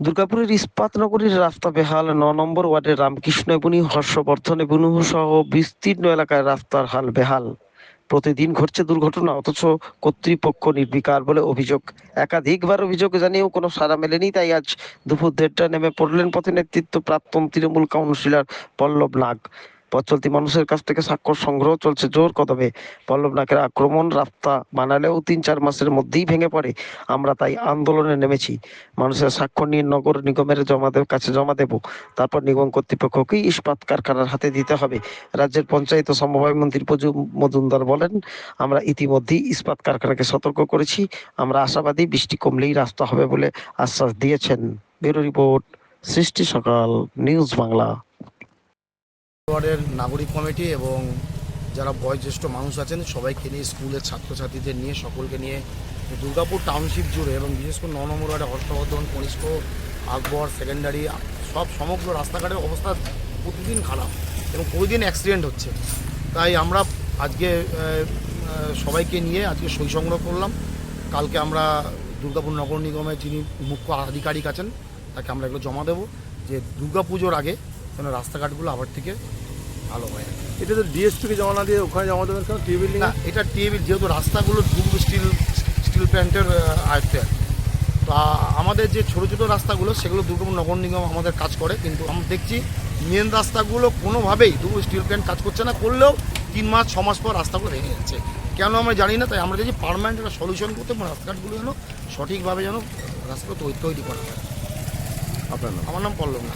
দুর্গাপুরের ইস্পাতনগরীর রাস্তা বেহাল, ন নম্বর ওয়ার্ডের রামকৃষ্ণ এবনি হর্ষবর্ধন এবং সহ বিস্তীর্ণ এলাকায় রাস্তার হাল বেহাল। প্রতিদিন ঘটছে দুর্ঘটনা, অথচ কর্তৃপক্ষ নির্বিকার বলে অভিযোগ। একাধিকবার অভিযোগ জানিয়েও কোনো সাড়া মেলেনি, তাই আজ দুপুর দেড়টায় নেমে পড়লেন পথে নেতৃত্ব প্রাক্তন তৃণমূল কাউন্সিলর পল্লব নাগ। পথ চলতি মানুষের কাছ থেকে স্বাক্ষর সংগ্রহ চলছে জোর কদমে। পল্লব নাগের আক্রমণ রাস্তা বানালেও তিন চার মাসের মধ্যেই ভেঙে পড়ে। আমরা তাই আন্দোলনে নেমেছি। মানুষের স্বাক্ষর নিয়ে নগর নিগমের জমা কাছে জমা দেব। তারপর নিগম কর্তৃপক্ষকেই ইস্পাত কারখানার হাতে দিতে হবে। রাজ্যের পঞ্চায়েত সমবায় মন্ত্রী প্রজু মজুমদার বলেন, আমরা ইতিমধ্যেই ইস্পাত কারখানাকে সতর্ক করেছি। আমরা আশাবাদী বৃষ্টি কমলেই রাস্তা হবে বলে আশ্বাস দিয়েছেন। ব্যুরো রিপোর্ট, সৃষ্টি সকাল, নিউজ বাংলা। ওয়ার্ডের নাগরিক কমিটি এবং যারা বয়োজ্যেষ্ঠ মানুষ আছেন, সবাইকে নিয়ে স্কুলের ছাত্রছাত্রীদের নিয়ে, সকলকে নিয়ে দুর্গাপুর টাউনশিপ জুড়ে এবং বিশেষ করে ন নম্বর ওয়ার্ডে হর্ষবর্ধন কনিষ্ক আকবর সেকেন্ডারি সব সমগ্র রাস্তাঘাটের অবস্থা প্রতিদিন খারাপ এবং প্রতিদিন অ্যাক্সিডেন্ট হচ্ছে। তাই আমরা আজকে সবাইকে নিয়ে আজকে সই সংগ্রহ করলাম। কালকে আমরা দুর্গাপুর নগর নিগমের যিনি মুখ্য আধিকারিক আছেন, তাকে আমরা এগুলো জমা দেবো যে দুর্গাপুজোর আগে যেন রাস্তাঘাটগুলো আবার থেকে ভালো হয়। এটা তো ডিএসপিকে জমা না দিয়ে ওখানে জমা দেবেন কেন? টি না এটা টিএবি যেহেতু রাস্তাগুলো দুর্গ স্টিল স্টিল প্ল্যান্টের আয়ত্তে। তো আমাদের যে ছোটো ছোটো রাস্তাগুলো সেগুলো দুর্গম নগর নিগম আমাদের কাজ করে কিন্তু আমরা দেখছি মেন রাস্তাগুলো কোনোভাবেই দুর্গ স্টিল প্ল্যান্ট কাজ করছে না করলেও তিন মাস ছ মাস পর রাস্তাগুলো ভেঙে যাচ্ছে। কেন আমরা জানি না তাই আমরা দেখছি পারমানেন্ট একটা সলিউশন করতে রাস্তাঘাটগুলো যেন সঠিকভাবে যেন রাস্তাগুলো তৈরি করা হয়। আপনার নাম? আমার নাম পল্লব না